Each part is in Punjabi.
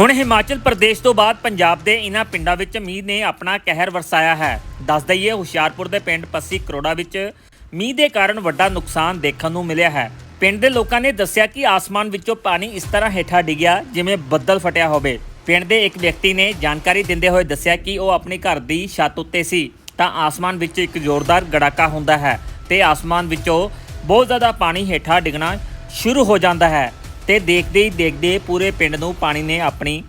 ਹੁਣ ਹਿਮਾਚਲ ਪ੍ਰਦੇਸ਼ ਤੋਂ ਬਾਅਦ ਪੰਜਾਬ ਦੇ ਇਨ੍ਹਾਂ ਪਿੰਡਾਂ ਵਿੱਚ ਮੀਂਹ ਨੇ ਆਪਣਾ ਕਹਿਰ ਵਰਸਾਇਆ ਹੈ। ਦੱਸ ਦਈਏ, ਹੁਸ਼ਿਆਰਪੁਰ ਦੇ ਪਿੰਡ ਪੱਸੀ ਕਰੋੜਾ ਵਿੱਚ ਮੀਂਹ ਦੇ ਕਾਰਨ ਵੱਡਾ ਨੁਕਸਾਨ ਦੇਖਣ ਨੂੰ ਮਿਲਿਆ ਹੈ। ਪਿੰਡ ਦੇ ਲੋਕਾਂ ਨੇ ਦੱਸਿਆ ਕਿ ਆਸਮਾਨ ਵਿੱਚੋਂ ਪਾਣੀ ਇਸ ਤਰ੍ਹਾਂ ਹੇਠਾਂ ਡਿੱਗਿਆ ਜਿਵੇਂ ਬੱਦਲ ਫਟਿਆ ਹੋਵੇ। ਪਿੰਡ ਦੇ ਇੱਕ ਵਿਅਕਤੀ ਨੇ ਜਾਣਕਾਰੀ ਦਿੰਦੇ ਹੋਏ ਦੱਸਿਆ ਕਿ ਉਹ ਆਪਣੇ ਘਰ ਦੀ ਛੱਤ ਉੱਤੇ ਸੀ। ਤਾਂ ਆਸਮਾਨ ਵਿੱਚ ਇੱਕ ਜ਼ੋਰਦਾਰ ਗੜਾਕਾ ਹੁੰਦਾ ਹੈ ਤੇ ਆਸਮਾਨ ਵਿੱਚੋਂ ਬਹੁਤ ਜ਼ਿਆਦਾ ਪਾਣੀ ਹੇਠਾਂ ਡਿੱਗਣਾ ਸ਼ੁਰੂ ਹੋ ਜਾਂਦਾ ਹੈ। ਤੇ ਦੇਖਦੇ ਹੀ ਦੇਖਦੇ ਪੂਰੇ ਪਿੰਡ ਨੂੰ ਪਾਣੀ ਨੇ ਆਪਣੀ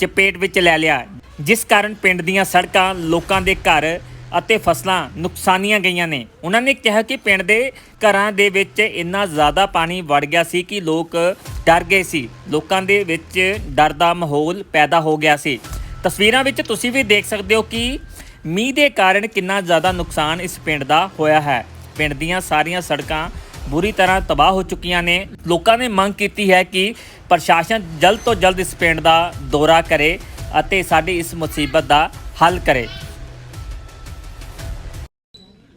ਚਪੇਟ ਵਿੱਚ ਲੈ ਲਿਆ। ਜਿਸ ਕਾਰਨ ਪਿੰਡ ਦੀਆਂ ਸੜਕਾਂ, ਲੋਕਾਂ ਦੇ ਘਰ ਅਤੇ ਫਸਲਾਂ ਨੁਕਸਾਨੀਆਂ ਗਈਆਂ ਨੇ। ਉਹਨਾਂ ਨੇ ਕਿਹਾ ਕਿ ਪਿੰਡ ਦੇ ਘਰਾਂ ਦੇ ਵਿੱਚ ਇੰਨਾ ਜ਼ਿਆਦਾ ਪਾਣੀ ਵੜ ਗਿਆ ਸੀ ਕਿ ਲੋਕ ਡਰ ਗਏ ਸੀ। ਲੋਕਾਂ ਦੇ ਵਿੱਚ ਡਰ ਦਾ ਮਾਹੌਲ ਪੈਦਾ ਹੋ ਗਿਆ ਸੀ। ਤਸਵੀਰਾਂ ਵਿੱਚ ਤੁਸੀਂ ਵੀ ਦੇਖ ਸਕਦੇ ਹੋ ਕਿ ਮੀਂਹ ਦੇ ਕਾਰਨ ਕਿੰਨਾ ਜ਼ਿਆਦਾ ਨੁਕਸਾਨ ਇਸ ਪਿੰਡ ਦਾ ਹੋਇਆ ਹੈ। ਪਿੰਡ ਦੀਆਂ ਸਾਰੀਆਂ ਸੜਕਾਂ ਬੁਰੀ ਤਰ੍ਹਾਂ ਤਬਾਹ ਹੋ ਚੁੱਕੀਆਂ ਨੇ। ਲੋਕਾਂ ਨੇ ਮੰਗ ਕੀਤੀ ਹੈ ਕਿ ਪ੍ਰਸ਼ਾਸਨ ਜਲਦ ਤੋਂ ਜਲਦ ਇਸ ਪਿੰਡ ਦਾ ਦੌਰਾ ਕਰੇ ਅਤੇ ਸਾਡੀ ਇਸ ਮੁਸੀਬਤ ਦਾ ਹੱਲ ਕਰੇ।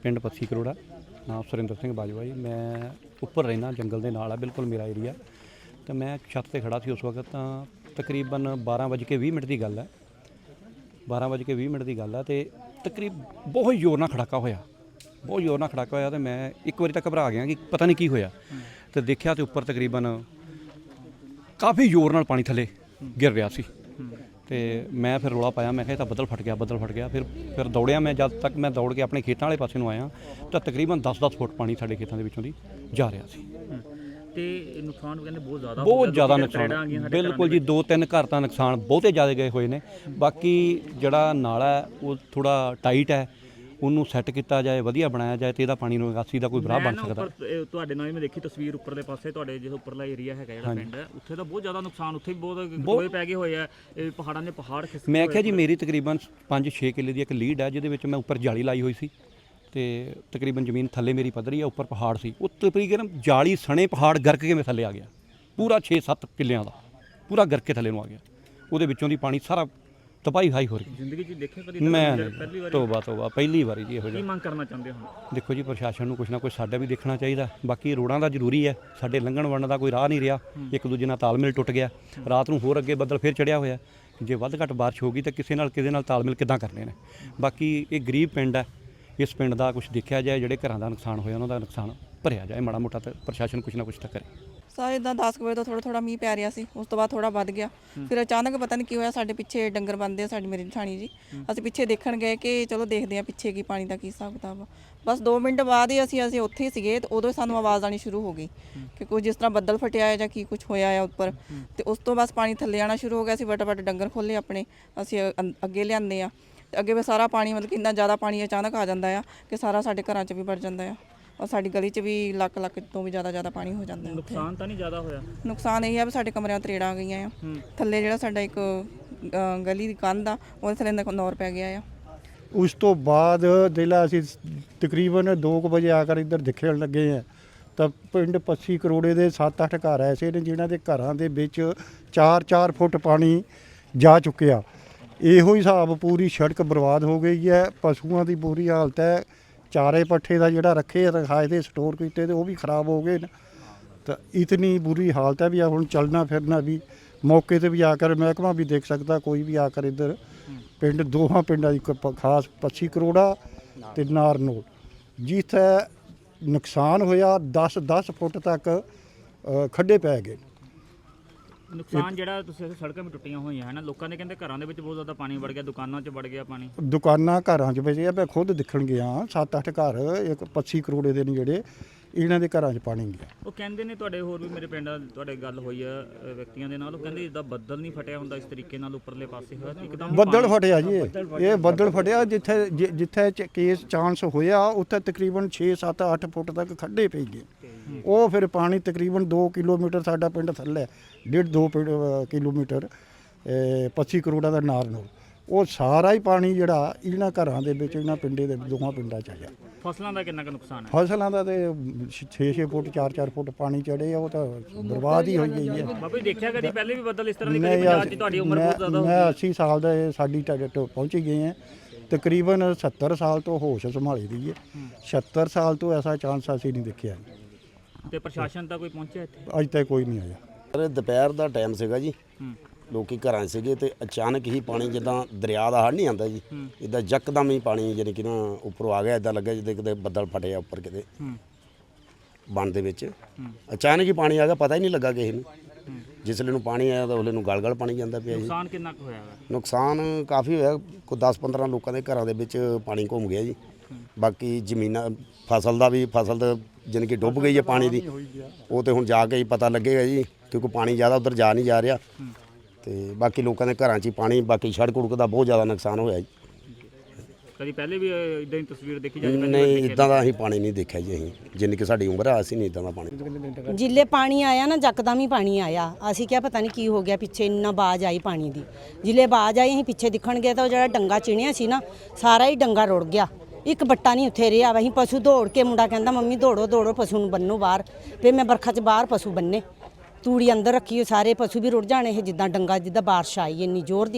ਪਿੰਡ ਪੱਸੀ ਕਰੋੜਾ, ਨਾਮ ਸੁਰਿੰਦਰ ਸਿੰਘ ਬਾਜਵਾ ਜੀ। ਮੈਂ ਉੱਪਰ ਰਹਿਣਾ ਜੰਗਲ ਦੇ ਨਾਲ ਆ, ਬਿਲਕੁਲ ਮੇਰਾ ਏਰੀਆ। ਤੇ ਮੈਂ ਛੱਤ ਤੇ ਖੜਾ ਸੀ ਉਸ ਵਕਤ, ਤਾਂ ਤਕਰੀਬਨ 12:20 ਮਿੰਟ ਦੀ ਗੱਲ ਹੈ। 12:20 ਮਿੰਟ ਦੀ ਗੱਲ ਹੈ ਤੇ ਤਕਰੀਬ ਬਹੁਤ ਜ਼ੋਰ ਨਾਲ ਖੜਾਕਾ ਹੋਇਆ। ਬਹੁਤ ਜ਼ੋਰ ਨਾਲ ਖੜਾਕਾ ਹੋਇਆ ਤੇ ਮੈਂ ਇੱਕ ਵਾਰੀ ਤਾਂ ਘਬਰਾ ਗਿਆ ਕਿ ਪਤਾ ਨਹੀਂ ਕੀ ਹੋਇਆ। ਤੇ ਦੇਖਿਆ ਤੇ ਉੱਪਰ ਤਕਰੀਬਨ ਕਾਫੀ ਜ਼ੋਰ ਨਾਲ ਪਾਣੀ ਥੱਲੇ ਗਿਰ ਰਿਹਾ ਸੀ। ਤੇ ਮੈਂ ਫਿਰ ਰੋਲਾ ਪਾਇਆ ਮੈਂ ਕਿਹਾ ਇਹ ਤਾਂ ਬੱਦਲ ਫਟ ਗਿਆ ਬੱਦਲ ਫਟ ਗਿਆ। ਫਿਰ ਫਿਰ ਦੌੜਿਆ ਮੈਂ ਜਦ ਤੱਕ ਮੈਂ ਦੌੜ ਕੇ ਆਪਣੇ ਖੇਤਾਂ ਵਾਲੇ ਪਾਸੇ ਨੂੰ ਆਇਆ ਤਾਂ ਤਕਰੀਬਨ 10-10 ਫੁੱਟ ਪਾਣੀ ਸਾਡੇ ਖੇਤਾਂ ਦੇ ਵਿੱਚੋਂ ਦੀ ਜਾ ਰਿਹਾ ਸੀ। ਤੇ ਨੁਕਸਾਨ ਕਹਿੰਦੇ ਬਹੁਤ ਜ਼ਿਆਦਾ ਬਹੁਤ ਜ਼ਿਆਦਾ ਨੁਕਸਾਨ। ਬਿਲਕੁਲ ਜੀ ਦੋ ਤਿੰਨ ਘਰ ਤਾਂ ਨੁਕਸਾਨ ਬਹੁਤੇ ਜ਼ਿਆਦਾ ਗਏ ਹੋਏ ਨੇ। ਬਾਕੀ ਜਿਹੜਾ ਨਾਲਾ ਉਹ ਥੋੜਾ ਟਾਈਟ ਹੈ। ਉਹਨੂੰ ਸੈੱਟ ਕੀਤਾ ਜਾਏ ਵਧੀਆ ਬਣਾਇਆ ਜਾਏ ਤੇ ਇਹਦਾ ਪਾਣੀ ਨੂੰ ਨਿਕਾਸੀ ਦਾ ਕੋਈ ਰਾਹ ਬਣ ਸਕਦਾ। ਤੁਹਾਡੇ ਨਾਲ ਮੈਂ ਦੇਖੀ ਤਸਵੀਰ ਉੱਪਰਲੇ ਪਾਸੇ ਤੁਹਾਡੇ ਜਿਹੜਾ ਉੱਪਰਲਾ ਏਰੀਆ ਹੈਗਾ ਜਿਹੜਾ ਪਿੰਡ ਹੈ ਉੱਥੇ ਤਾਂ ਬਹੁਤ ਜ਼ਿਆਦਾ ਨੁਕਸਾਨ ਉੱਥੇ ਵੀ ਬਹੁਤ ਟੋਏ ਪੈ ਗਏ ਹੋਏ ਆ ਇਹ ਪਹਾੜਾਂ ਦੇ ਪਹਾੜ ਖਿਸਕ ਮੈਂ ਕਿਹਾ ਜੀ ਮੇਰੀ ਤਕਰੀਬਨ 5-6 ਕਿੱਲੇ ਦੀ ਇੱਕ ਲੀਡ ਹੈ ਜਿਹਦੇ ਵਿੱਚ ਮੈਂ ਉੱਪਰ ਜਾਲੀ ਲਾਈ ਹੋਈ ਸੀ ਤੇ ਤਕਰੀਬਨ ਜ਼ਮੀਨ ਥੱਲੇ ਮੇਰੀ ਪੱਧਰੀ ਆ ਉੱਪਰ ਪਹਾੜ ਸੀ। ਉਹ ਤਕਰੀਬਨ ਜਾਲੀ ਸਣੇ ਪਹਾੜ ਗਰਕ ਕੇ ਮੈਂ ਥੱਲੇ ਆ ਗਿਆ। ਪੂਰਾ 6-7 ਕਿੱਲਿਆਂ ਦਾ ਪੂਰਾ ਗਰਕ ਕੇ ਥੱਲੇ ਨੂੰ ਆ ਗਿਆ। ਉਹਦੇ ਵਿੱਚੋਂ ਦੀ ਪਾਣੀ ਸਾਰਾ ਤਬਾਹੀ ਹਾਈ ਹੋ ਰਹੀ। ਜ਼ਿੰਦਗੀ 'ਚ ਦੇਖਿਆ ਕਦੀ ਮੈਂ ਪਹਿਲੀ ਵਾਰੀ ਤੋਬਾ ਤੋਬਾ ਪਹਿਲੀ ਵਾਰੀ ਜੀ ਇਹੋ ਕੀ ਜਿਹਾ। ਮੰਗ ਕਰਨਾ ਚਾਹੁੰਦੇ ਹੋ? ਦੇਖੋ ਜੀ ਪ੍ਰਸ਼ਾਸਨ ਨੂੰ ਕੁਛ ਨਾ ਕੁਛ ਸਾਡਾ ਵੀ ਦੇਖਣਾ ਚਾਹੀਦਾ। ਬਾਕੀ ਰੋਡਾਂ ਦਾ ਜ਼ਰੂਰੀ ਹੈ। ਸਾਡੇ ਲੰਘਣ ਵੜਨ ਦਾ ਕੋਈ ਰਾਹ ਨਹੀਂ ਰਿਹਾ। ਇੱਕ ਦੂਜੇ ਨਾਲ ਤਾਲਮੇਲ ਟੁੱਟ ਗਿਆ। ਰਾਤ ਨੂੰ ਹੋਰ ਅੱਗੇ ਬੱਦਲ ਫੇਰ ਚੜਿਆ ਹੋਇਆ। ਜੇ ਵੱਧ ਘੱਟ ਬਾਰਿਸ਼ ਹੋ ਗਈ ਤਾਂ ਕਿਸੇ ਨਾਲ ਕਿਸੇ ਨਾਲ ਤਾਲਮੇਲ ਕਿੱਦਾਂ ਕਰਨੇ ਨੇ? ਬਾਕੀ ਇਹ ਗਰੀਬ ਪਿੰਡ ਹੈ। ਇਸ ਪਿੰਡ ਦਾ ਕੁਝ ਦੇਖਿਆ ਜਾਏ ਜਿਹੜੇ ਘਰਾਂ ਦਾ ਨੁਕਸਾਨ ਹੋਇਆ ਉਹਨਾਂ ਦਾ ਨੁਕਸਾਨ ਭਰਿਆ ਜਾਏ। ਮਾੜਾ ਮੋਟਾ ਤਾਂ ਪ੍ਰਸ਼ਾਸਨ ਕੁਛ ਨਾ ਕੁਛ ਤਾਂ ਕਰੇ। ਸਾਰੇ ਇਦਾਂ 10 ਕੁ ਵਜੇ ਤੋਂ ਥੋੜਾ ਥੋੜਾ ਮੀਂਹ ਪੈ ਰਿਹਾ ਸੀ ਉਸ ਤੋਂ ਬਾਅਦ ਥੋੜਾ ਵੱਧ ਗਿਆ। ਫਿਰ ਅਚਾਨਕ ਪਤਾ ਨਹੀਂ ਕੀ ਹੋਇਆ ਸਾਡੇ ਪਿੱਛੇ ਡੰਗਰ ਬੰਦੇ ਆ ਸਾਡੀ ਮੇਰੀ ਜਠਾਣੀ ਜੀ। ਅਸੀਂ ਪਿੱਛੇ ਦੇਖਣ ਗਏ ਕਿ ਚਲੋ ਦੇਖਦੇ ਆ ਪਿੱਛੇ ਕੀ ਪਾਣੀ ਦਾ ਕੀ ਹਿਸਾਬ ਕਿਤਾਬ ਆ। ਬਸ 2 ਮਿੰਟ ਬਾਅਦ ਹੀ ਅਸੀਂ ਅਸੀਂ ਉੱਥੇ ਹੀ ਸੀਗੇ ਤੇ ਉਦੋਂ ਹੀ ਸਾਨੂੰ ਆਵਾਜ਼ ਆਣੀ ਸ਼ੁਰੂ ਹੋ ਗਈ ਕਿ ਕੋਈ ਜਿਸ ਤਰ੍ਹਾਂ ਬੱਦਲ ਫਟਿਆ ਹੈ ਜਾਂ ਕੀ ਕੁਝ ਹੋਇਆ ਹੈ ਉੱਪਰ। ਤੇ ਉਸ ਤੋਂ ਬਸ ਪਾਣੀ ਥੱਲੇ ਆਣਾ ਸ਼ੁਰੂ ਹੋ ਗਿਆ ਸੀ ਫਟਾਫਟ ਡੰਗਰ ਖੋਲੇ ਆਪਣੇ ਅਸੀਂ ਅੰ- ਅੱਗੇ ਲਿਆਂਦੇ ਆ ਤੇ ਅੱਗੇ ਵੀ ਸਾਰਾ ਪਾਣੀ ਮਤਲਬ ਕਿ ਇੰਨਾ ਜ਼ਿਆਦਾ ਪਾਣੀ ਅਚਾਨਕ ਆ ਜਾਂਦਾ ਆ ਕਿ ਸਾਰਾ ਸਾਡੇ ਘਰਾਂ 'ਚ ਵੀ ਵੜ ਜਾਂਦਾ ਆ। ਔਰ ਸਾਡੀ ਗਲੀ 'ਚ ਵੀ ਲੱਖ ਲੱਖ ਤੋਂ ਵੀ ਜ਼ਿਆਦਾ ਜ਼ਿਆਦਾ ਪਾਣੀ ਹੋ ਜਾਂਦਾ ਹੈ ਉੱਥੇ। ਨੁਕਸਾਨ ਤਾਂ ਨਹੀਂ ਜ਼ਿਆਦਾ ਹੋਇਆ? ਨੁਕਸਾਨ ਇਹ ਆ ਵੀ ਸਾਡੇ ਕਮਰਿਆਂ ਤਰੇੜਾਂ ਆ ਗਈਆਂ ਆ। ਥੱਲੇ ਜਿਹੜਾ ਸਾਡਾ ਇੱਕ ਅ, ਗਲੀ ਦੀ ਕੰਧ ਆ ਉਹਦੇ ਥੱਲੇ ਦਾ ਨੌਰ ਪੈ ਗਿਆ ਆ। ਉਸ ਤੋਂ ਬਾਅਦ ਦੇਲਾ ਅਸੀਂ ਤਕਰੀਬਨ 2 ਵਜੇ ਆ ਕੇ ਇੱਧਰ ਦੇਖਣ ਲੱਗੇ ਆ। ਤਾਂ ਪਿੰਡ ਪੱਸੀ ਕਰੋੜੇ ਦੇ 7-8 ਘਰ ਐਸੇ ਨੇ ਜਿਨ੍ਹਾਂ ਦੇ ਘਰਾਂ ਦੇ ਵਿੱਚ 4-4 ਫੁੱਟ ਪਾਣੀ ਜਾ ਚੁੱਕਿਆ। ਇਹੋ ਹੀ ਹਿਸਾਬ ਪੂਰੀ ਸੜਕ ਬਰਬਾਦ ਹੋ ਗਈ ਹੈ। ਪਸ਼ੂਆਂ ਦੀ ਬੁਰੀ ਹਾਲਤ ਹੈ। ਚਾਰੇ ਪੱਠੇ ਦਾ ਜਿਹੜਾ ਰੱਖੇ ਆ ਰਖਾਏ ਦੇ ਸਟੋਰ ਕੀਤੇ ਤੇ ਉਹ ਵੀ ਖਰਾਬ ਹੋ ਗਏ ਨੇ। ਤਾਂ ਇਤਨੀ ਬੁਰੀ ਹਾਲਤ ਹੈ ਵੀ ਆ ਹੁਣ ਚੱਲਣਾ ਫਿਰਨਾ ਵੀ ਮੌਕੇ ਤੇ ਵੀ ਆ ਕਰ ਮਹਿਕਮਾ ਵੀ ਦੇਖ ਸਕਦਾ ਕੋਈ ਵੀ ਆ ਕਰ ਇੱਧਰ ਪਿੰਡ ਦੋਹਾਂ ਪਿੰਡਾਂ ਦੀ ਕ- ਖਾਸ 25 ਕਰੋੜਾ ਤੇ ਨਾਰਨੋਲ ਜਿੱਥੇ ਨੁਕਸਾਨ ਹੋਇਆ 10 10 ਫੁੱਟ ਤੱਕ ਅ, ਖੱਡੇ ਪੈ ਗਏ ਨੁਕਸਾਨ ਜਿਹੜਾ ਤੁਸੀਂ ਸੜਕਾਂ ਵੀ ਟੁੱਟੀਆਂ ਹੋਈਆਂ ਹੈ ਨਾ ਲੋਕਾਂ ਦੇ ਕਹਿੰਦੇ ਘਰਾਂ ਦੇ ਵਿੱਚ ਬਹੁਤ ਜ਼ਿਆਦਾ ਪਾਣੀ ਵੜ ਗਿਆ ਦੁਕਾਨਾਂ 'ਚ ਵੜ ਗਿਆ ਪਾਣੀ। ਦੁਕਾਨਾਂ ਘਰਾਂ 'ਚ ਵਜੇ ਮੈਂ ਖੁਦ ਦੇਖਣ ਗਿਆ 7-8 ਘਰ ਇੱਕ 25 ਕਰੋੜੇ ਦੇ ਨੇ ਜਿਹੜੇ ਇਹਨਾਂ ਦੇ ਘਰਾਂ 'ਚ ਪਾਣੀ ਗਿਆ। ਉਹ ਕਹਿੰਦੇ ਨੇ ਤੁਹਾਡੇ ਹੋਰ ਵੀ ਮੇਰੇ ਪਿੰਡ ਤੁਹਾਡੇ ਗੱਲ ਹੋਈ ਆ ਅ, ਵਿਅਕਤੀਆਂ ਦੇ ਨਾਲ ਉਹ ਕਹਿੰਦੇ ਜਿੱਦਾਂ ਬੱਦਲ ਨਹੀਂ ਫਟਿਆ ਹੁੰਦਾ ਇਸ ਤਰੀਕੇ ਨਾਲ ਉੱਪਰਲੇ ਪਾਸੇ ਹੋਇਆ ਇੱਕਦਮ ਹੀ ਬੱਦਲ ਫਟਿਆ ਜੀ ਇਹ। ਇਹ ਬੱਦਲ ਫਟਿਆ ਜਿੱਥੇ ਜਿ- ਜਿੱਥੇ ਚ- ਕੇਸ ਚਾਂਸ ਹੋਇਆ ਉੱਥੇ ਤਕਰੀਬਨ 6 7 8 ਫੁੱਟ ਤੱਕ ਖੱਡੇ ਪਈ ਗਏ। ਉਹ ਫਿਰ ਪਾਣੀ ਤਕਰੀਬਨ 2 ਕਿਲੋਮੀਟਰ ਸਾਡਾ ਪਿੰਡ ਥੱਲੇ ਹੈ, ਡੇਢ 2 ਕਿਲੋਮੀਟਰ 25 ਕਰੋੜਾ ਦਾ ਨਾਰ ਨੂੰ ਉਹ ਸਾਰਾ ਹੀ ਪਾਣੀ ਜਿਹੜਾ ਇਹਨਾਂ ਘਰਾਂ ਦੇ ਵਿੱਚ ਇਹਨਾਂ ਪਿੰਡੇ ਦੇ ਦੋਹਾਂ ਪਿੰਡਾਂ ਚ ਆਇਆ ਫਸਲਾਂ ਦਾ ਕਿੰਨਾ ਕੁ ਨੁਕਸਾਨ ਹੈ? ਫਸਲਾਂ ਦਾ ਤੇ 6-6 ਫੁੱਟ 4-4 ਫੁੱਟ ਪਾਣੀ ਚੜੇ ਆ ਉਹ ਤਾਂ ਬਰਬਾਦ ਹੀ ਹੋਈ ਗਈ ਹੈ। ਬਾਬਾ ਜੀ ਦੇਖਿਆ ਕਦੀ ਪਹਿਲੇ ਵੀ ਬੱਦਲ ਇਸ ਤਰ੍ਹਾਂ ਦੀ ਕਦੀ ਪੰਜਾਬ 'ਚ ਤੁਹਾਡੀ ਉਮਰ ਬਹੁਤ ਜ਼ਿਆਦਾ ਹੋ ਮੈਂ 80 ਸਾਲ ਦਾ ਸਾਡੀ ਟਾਰਗੇਟ ਪਹੁੰਚ ਹੀ ਗਏ ਹਾਂ। ਤਕਰੀਬਨ 70 ਸਾਲ ਤੋਂ ਹੋਸ਼ ਸੰਭਾਲੀ ਦੀ ਹੈ। 76 ਸਾਲ ਤੋਂ ਐਸਾ ਚਾਂਸ ਅਸੀਂ ਨਹੀਂ ਦੇਖਿਆ। ਤੇ ਪ੍ਰਸ਼ਾਸਨ ਤਾਂ ਕੋਈ ਪਹੁੰਚਿਆ ਇੱਥੇ? ਅੱਜ ਤੱਕ ਕੋਈ ਨਹੀਂ ਆਇਆ। ਸਰ ਦੁਪਹਿਰ ਦਾ ਟਾਈਮ ਸੀਗਾ ਜੀ। ਹੂੰ। ਲੋਕੀ ਘਰਾਂ 'ਚ ਸੀਗੇ ਤੇ ਅਚਾਨਕ ਹੀ ਪਾਣੀ ਜਿੱਦਾਂ ਦਰਿਆ ਦਾ ਹੜ ਨਹੀਂ ਆਉਂਦਾ ਜੀ। ਇਦਾਂ ਯਕਦਮ ਹੀ ਪਾਣੀ ਯਾਨੀ ਕਿ ਨਾ ਉੱਪਰੋਂ ਆ ਗਿਆ ਇਦਾਂ ਲੱਗਾ ਜਿੱਦਾਂ ਕਿਤੇ ਬੱਦਲ ਫਟਿਆ ਉੱਪਰ ਕਿਤੇ। ਬੰਨ ਦੇ ਵਿੱਚ। ਅਚਾਨਕ ਹੀ ਪਾਣੀ ਆ ਗਿਆ ਪਤਾ ਹੀ ਨਹੀਂ ਲੱਗਾ ਕਿਸੇ ਨੂੰ। ਜਿਸ ਵੇਲੇ ਨੂੰ ਪਾਣੀ ਆਇਆ ਤਾਂ ਉਹਲੇ ਨੂੰ ਗਲ ਗਲ ਪਾਣੀ ਜਾਂਦਾ ਪਿਆ ਜੀ। ਨੁਕਸਾਨ ਕਿੰਨਾ ਕੁ ਹੋਇਆ ਵਾ? ਨੁਕਸਾਨ ਕਾਫੀ ਹੋਇਆ। ਕੋਈ 10-15 ਲੋਕਾਂ ਦੇ ਘਰਾਂ ਦੇ ਵਿੱਚ ਪਾਣੀ ਘੁੰਮ ਗਿਆ ਜੀ। ਬਾਕੀ ਜ਼ਮੀਨਾਂ ਫਸਲ ਦਾ ਵੀ ਫਸਲ ਤਾਂ ਜਾਣੀ ਕਿ ਡੁੱਬ ਗਈ ਹੈ ਪਾਣੀ ਦੀ। ਉਹ ਤੇ ਹੁਣ ਜਾ ਕੇ ਹੀ ਪਤਾ ਲੱਗੇਗਾ ਜੀ ਕਿਉਂਕਿ ਪਾਣੀ ਜ਼ਿਆਦਾ ਉਧਰ ਜਾ ਨਹੀਂ ਜਾ ਰਿਹਾ। ਤੇ ਬਾਕੀ ਲੋਕਾਂ ਦੇ ਘਰਾਂ 'ਚ ਹੀ ਪਾਣੀ ਬਾਕੀ ਸੜਕ ਉੜਕ ਦਾ ਬਹੁਤ ਜ਼ਿਆਦਾ ਨੁਕਸਾਨ ਹੋਇਆ ਜੀ। ਕਦੀ ਪਹਿਲੇ ਵੀ ਇਦਾਂ ਦੀ ਤਸਵੀਰ ਦੇਖੀ ਨਹੀਂ ਇਦਾਂ ਦਾ ਅਸੀਂ ਪਾਣੀ ਨਹੀਂ ਦੇਖਿਆ ਜੀ ਅਸੀਂ। ਜਿੰਨੀ ਕਿ ਸਾਡੀ ਉਮਰ ਆ ਅਸੀਂ ਨਹੀਂ ਇਦਾਂ ਦਾ ਪਾਣੀ ਜਿੱਲੇ ਪਾਣੀ ਆਇਆ ਨਾ ਜੱਕਦਮ ਹੀ ਪਾਣੀ ਆਇਆ। ਅਸੀਂ ਕਿਹਾ ਪਤਾ ਨਹੀਂ ਕੀ ਹੋ ਗਿਆ ਪਿੱਛੇ ਇੰਨਾ ਬਾਜ ਆਈ ਪਾਣੀ ਦੀ। ਜਿੱਲੇ ਬਾਜ ਆਈ ਅਸੀਂ ਪਿੱਛੇ ਦਿਖਣ ਗਏ ਤਾਂ ਉਹ ਜਿਹੜਾ ਡੰਗਾ ਚਿਣਿਆ ਸੀ ਨਾ ਸਾਰਾ ਹੀ ਡੰਗਾ ਰੁੜ ਗਿਆ। ਇੱਕ ਬੱਟਾ ਨਹੀਂ ਉੱਥੇ ਰਿਹਾ ਵਾ। ਪਸ਼ੂ ਦੌੜ ਕੇ ਮੁੰਡਾ ਕਹਿੰਦਾ, ਮੰਮੀ ਦੌੜੋ ਦੌੜੋ, ਪਸ਼ੂ ਨੂੰ ਬੰਨੋ ਬਾਹਰ। ਫਿਰ ਮੈਂ ਬਰਖਾ 'ਚ ਬਾਹਰ ਪਸ਼ੂ ਬੰਨੇ। ਤੂੜੀ ਅੰਦਰ ਰੱਖੀ ਹੋਈ, ਸਾਰੇ ਪਸ਼ੂ ਵੀ ਰੁੜ ਜਾਣੇ, ਇਹ ਜਿੱਦਾਂ ਡੰਗਾ, ਜਿੱਦਾਂ ਬਾਰਿਸ਼ ਆਈ, ਇੰਨੀ ਜ਼ੋਰ ਦੀ